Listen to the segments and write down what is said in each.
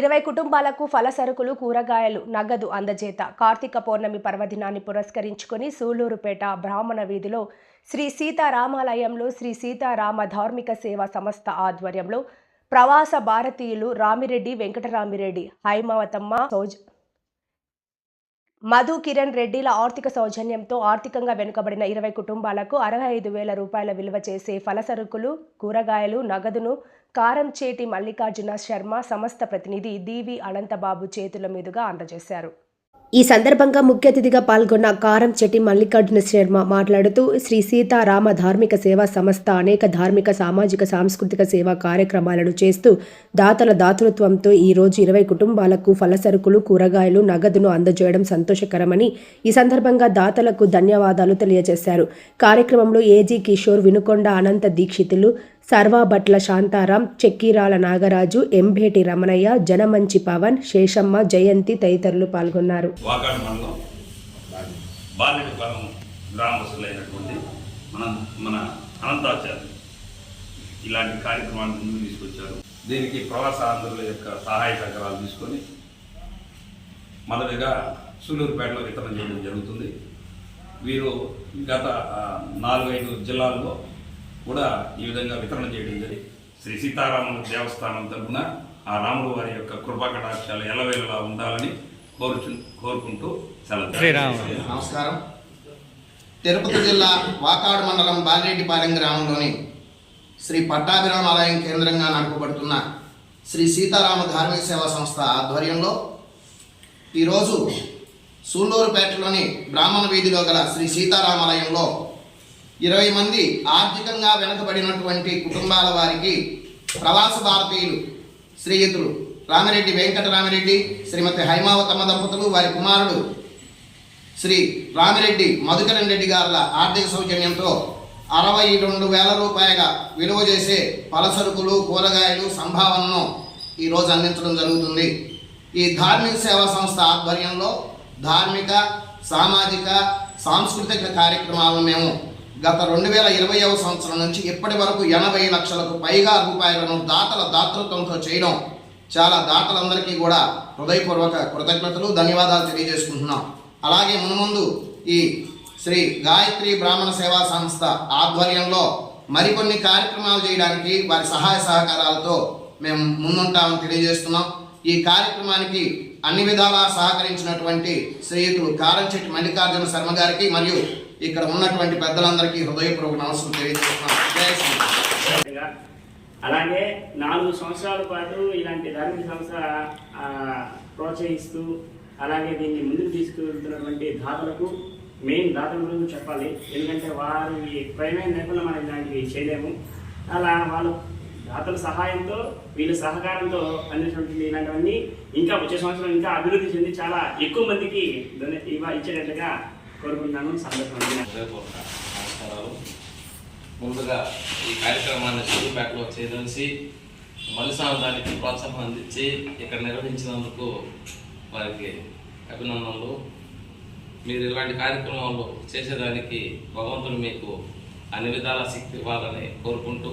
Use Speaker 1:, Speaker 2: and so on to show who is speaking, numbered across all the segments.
Speaker 1: ఇరవై కుటుంబాలకు ఫల సరుకులు కూరగాయలు నగదు అందజేత కార్తీక పౌర్ణమి పర్వదినాన్ని పురస్కరించుకొని సూళ్ళూరుపేట బ్రాహ్మణ వీధిలో శ్రీ సీతారామాలయంలో శ్రీ సీతారామ ధార్మిక సేవా సంస్థ ఆధ్వర్యంలో ప్రవాస భారతీయులు రామిరెడ్డి వెంకటరామిరెడ్డి హైమవతమ్మ సౌజ మధు కిరణ్ రెడ్డిల ఆర్థిక సౌజన్యంతో ఆర్థికంగా వెనుకబడిన ఇరవై కుటుంబాలకు అరవై ఐదు వేల రూపాయల విలువ చేసే ఫలసరుకులు కూరగాయలు నగదును కారంచేటి మల్లికార్జున శర్మ సంస్థ ప్రతినిధి డివి అనంతబాబు చేతుల మీదుగా అందజేశారు. ఈ సందర్భంగా ముఖ్య అతిథిగా పాల్గొన్న కారం చెట్టి మల్లికార్జున శర్మ మాట్లాడుతూ శ్రీ సీతారామ ధార్మిక సేవా సంస్థ అనేక ధార్మిక సామాజిక సాంస్కృతిక సేవా కార్యక్రమాలను చేస్తూ దాతల దాతృత్వంతో ఈ రోజు ఇరవై కుటుంబాలకు ఫలసరుకులు కూరగాయలు నగదును అందజేయడం సంతోషకరమని ఈ సందర్భంగా దాతలకు ధన్యవాదాలు తెలియజేశారు. కార్యక్రమంలో ఏజీ కిషోర్ వినుకొండ అనంత దీక్షితులు సర్వాభట్ల శాంతారాం చెక్కీరాల నాగరాజు ఎంభేటి రమణయ్య జనమంచి పవన్ శేషమ్మ జయంతి తదితరులు పాల్గొన్నారు.
Speaker 2: మన అనంతాచార్య ఇలాంటి కార్యక్రమాన్ని ముందుకు తీసుకొచ్చారు. దీనికి ప్రవాస ఆంధ్రుల యొక్క సహాయ సహకారాలు తీసుకొని మొదటిగా సూలూరుపేటలో వితరణ చేయడం జరుగుతుంది. వీరు గత నాలుగైదు జిల్లాల్లో కూడా ఈ విధంగా వితరణ చేయడం జరిగింది. శ్రీ సీతారాముల దేవస్థానం తరపున ఆ రాముడు వారి యొక్క కృపా కటాక్షాలు ఎల్లవేళలా ఉండాలని కోరుచు కోరుకుంటూ సెలవు.
Speaker 3: నమస్కారం. తిరుపతి జిల్లా వాకాడు మండలం బాలిరెడ్డిపాలెం గ్రామంలోని శ్రీ పట్టాభిరామ ఆలయం కేంద్రంగా నడపబడుతున్న శ్రీ సీతారామ ధార్మిక సేవా సంస్థ ఆధ్వర్యంలో ఈరోజు సూళ్ళూరుపేటలోని బ్రాహ్మణ వీధిలో గల శ్రీ సీతారామాలయంలో ఇరవై మంది ఆర్థికంగా వెనుకబడినటువంటి కుటుంబాల వారికి ప్రవాస భారతీయులు శ్రీయుతులు రామిరెడ్డి వెంకటరామిరెడ్డి శ్రీమతి హైమావతమ్మ దంపతులు వారి కుమారుడు శ్రీ రామిరెడ్డి మధుకరణ్ రెడ్డి గారుల ఆర్థిక సౌజన్యంతో అరవై రెండు వేల రూపాయల విలువ చేసే పలసరుకులు కూరగాయలు సంభావనను ఈరోజు అందించడం జరుగుతుంది. ఈ ధార్మిక సేవా సంస్థ ఆధ్వర్యంలో ధార్మిక సామాజిక సాంస్కృతిక కార్యక్రమాలను మేము గత రెండు వేల ఇరవైవ సంవత్సరం నుంచి ఇప్పటి వరకు ఎనభై లక్షలకు పైగా రూపాయలను దాతల దాతృత్వంతో చేయడం చాలా దాతలందరికీ కూడా హృదయపూర్వక కృతజ్ఞతలు ధన్యవాదాలు తెలియజేసుకుంటున్నాం. అలాగే మునుముందు ఈ శ్రీ గాయత్రి బ్రాహ్మణ సేవా సంస్థ ఆధ్వర్యంలో మరికొన్ని కార్యక్రమాలు చేయడానికి వారి సహాయ సహకారాలతో మేము ముందుంటామని తెలియజేస్తున్నాం. ఈ కార్యక్రమానికి అన్ని విధాలా సహకరించినటువంటి శ్రీయుతులు కారంచెట్టి మల్లికార్జున శర్మ గారికి మరియు ఇక్కడ ఉన్నటువంటి పెద్దలందరికీ హృదయపూర్వక నమస్సులు తెలియజేస్తున్నాం
Speaker 4: అలాగే నాలుగు సంవత్సరాల పాటు ఇలాంటి ధార్మిక సంస్థ ప్రోత్సహిస్తూ అలాగే దీన్ని ముందుకు తీసుకువెళ్తున్నటువంటి దాతలకు మెయిన్ దాతల గురించి చెప్పాలి. ఎందుకంటే వారి ప్రమేయం లేకుండా మనం ఇలాంటివి చేయలేము. అలా వాళ్ళు దాతల సహాయంతో వీళ్ళ సహకారంతో అందించినటువంటి ఇలాంటివన్నీ ఇంకా వచ్చే సంవత్సరం ఇంకా అభివృద్ధి చెంది చాలా ఎక్కువ మందికి ఇచ్చేటట్లుగా కోరుకుంటాను సందర్భంగా
Speaker 5: నమస్కారాలు. ముందుగా ఈ కార్యక్రమాన్ని సూర్యపేటలో చేదలిసి మలిసాంతానికి ప్రోత్సాహం అందించి ఇక్కడ నిర్వహించినందుకు వారికి అభినందనలు. మీరు ఇలాంటి కార్యక్రమాలు చేసేదానికి భగవంతుడు మీకు అన్ని విధాల శక్తి ఇవ్వాలని కోరుకుంటూ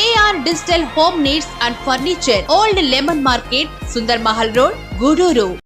Speaker 6: AR digital home needs and furniture old lemon market Sundar Mahal road Gudur